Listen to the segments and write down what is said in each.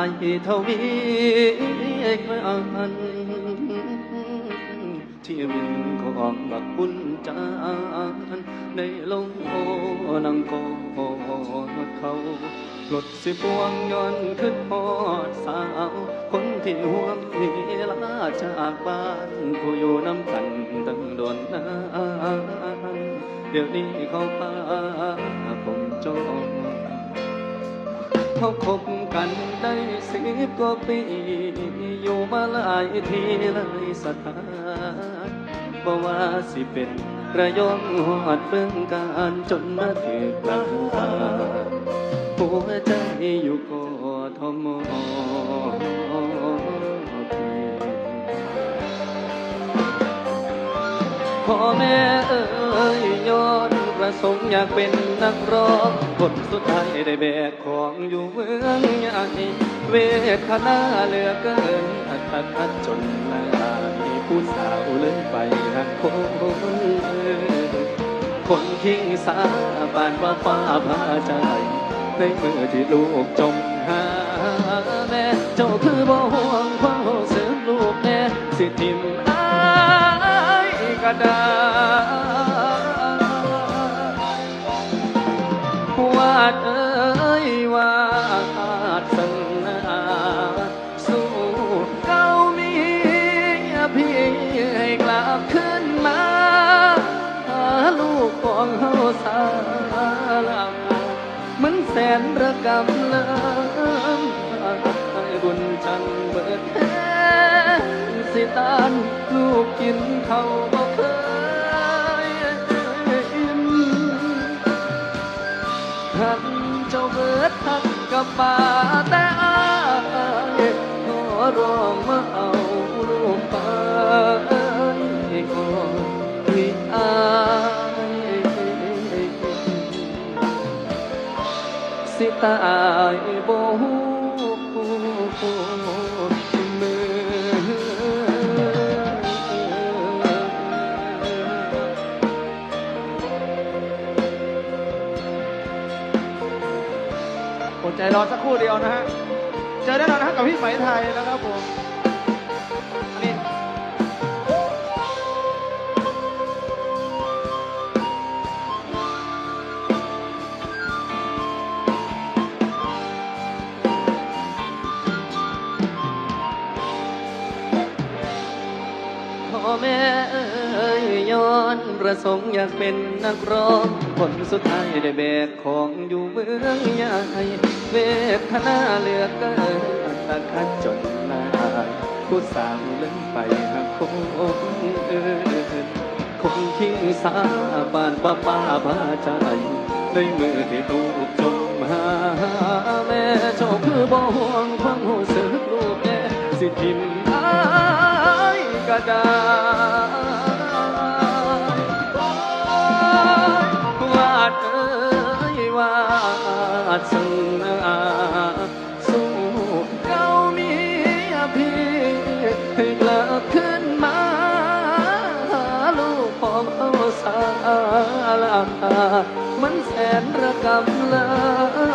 ายทวีกันที่มินของบักบุญจานในลงโอนังกอดเขาหลดสิปวงย้อนขึ้นพอดสาว คนที่ห่วงนีลาจากบ้านผู้อยู่น้ำกันตั้งโดนนานเดี๋ยวนี้เขาพาผมจองเขาคบ กันได้สิบกว่าปี อยู่มาหลายทีหลายสถานบ่ว่าสิเป็นระยองหอดเบิ่งการจนมาถึงกลางหัวใจอยู่กอทมพ่อแม่เอ่ยย้อน ประสงค์อยากเป็นนักร้องผลสุดท้ายได้แบกของอยู่เมืองใหญ่เวทนาเหลือเกินอัตคัดจนลายผู้สาวเลยไปหักคนคนทิ้งสาบานว่าฟ้าพาใจ ในมือที่ลูกจมหาแม่เจ้าคือบ่ห่วงความรู้สึกลูกแน่สิทิมอายก็ได้ มันแสนระกำลิมให้บุญจังเบิดแท้สิตานลูกกินเขา สิตายบ่ฮู้มืออดใจรอสักครู่เดียวนะฮะ เจอแน่นอนนะฮะกับพี่ไหมไทยนะครับผม พ่อแม่เอ่ยย้อนประสงค์อยากเป็นนักร้องผลสุดท้ายได้แบกของอยู่เมืองใหญ่เวทนาเหลือเกินอัตคัดจนนายผู้สาวลืมไปหาคงอื่นคงทิ้งสาบานป้าป้าพาใจในมือที่ลูกจมหาแม่เจ้าคือบ่ห่วงความรู้สึกลูกแน่สิทิมอาย มันแสนระกำล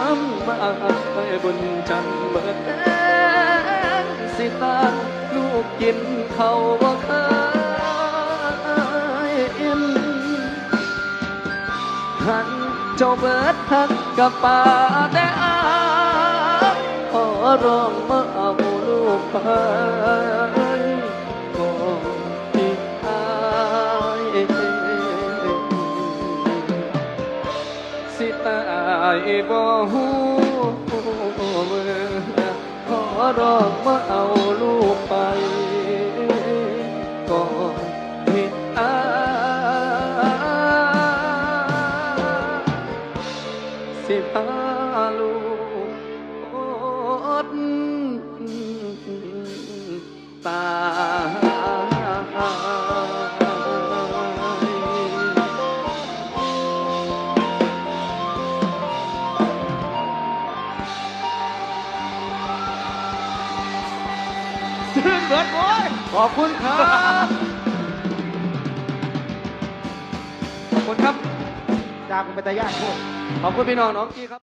ำมาให้บุญจันทร์เบิดแอนสิตาลูกกินเขาบ่เคยอิ่มหันเจ้าเบิดทักกับป่าแต่อาขอร้องมาเอาลูกไปายบ่ฮู้เมื่อขอร้องมาเอาลูกไป เบิดโว้ยขอบคุณครับ ขอบคุณครับ จากคุณเป็นตาญาติพูดขอบคุณพี่น้องน้องกี้ครับ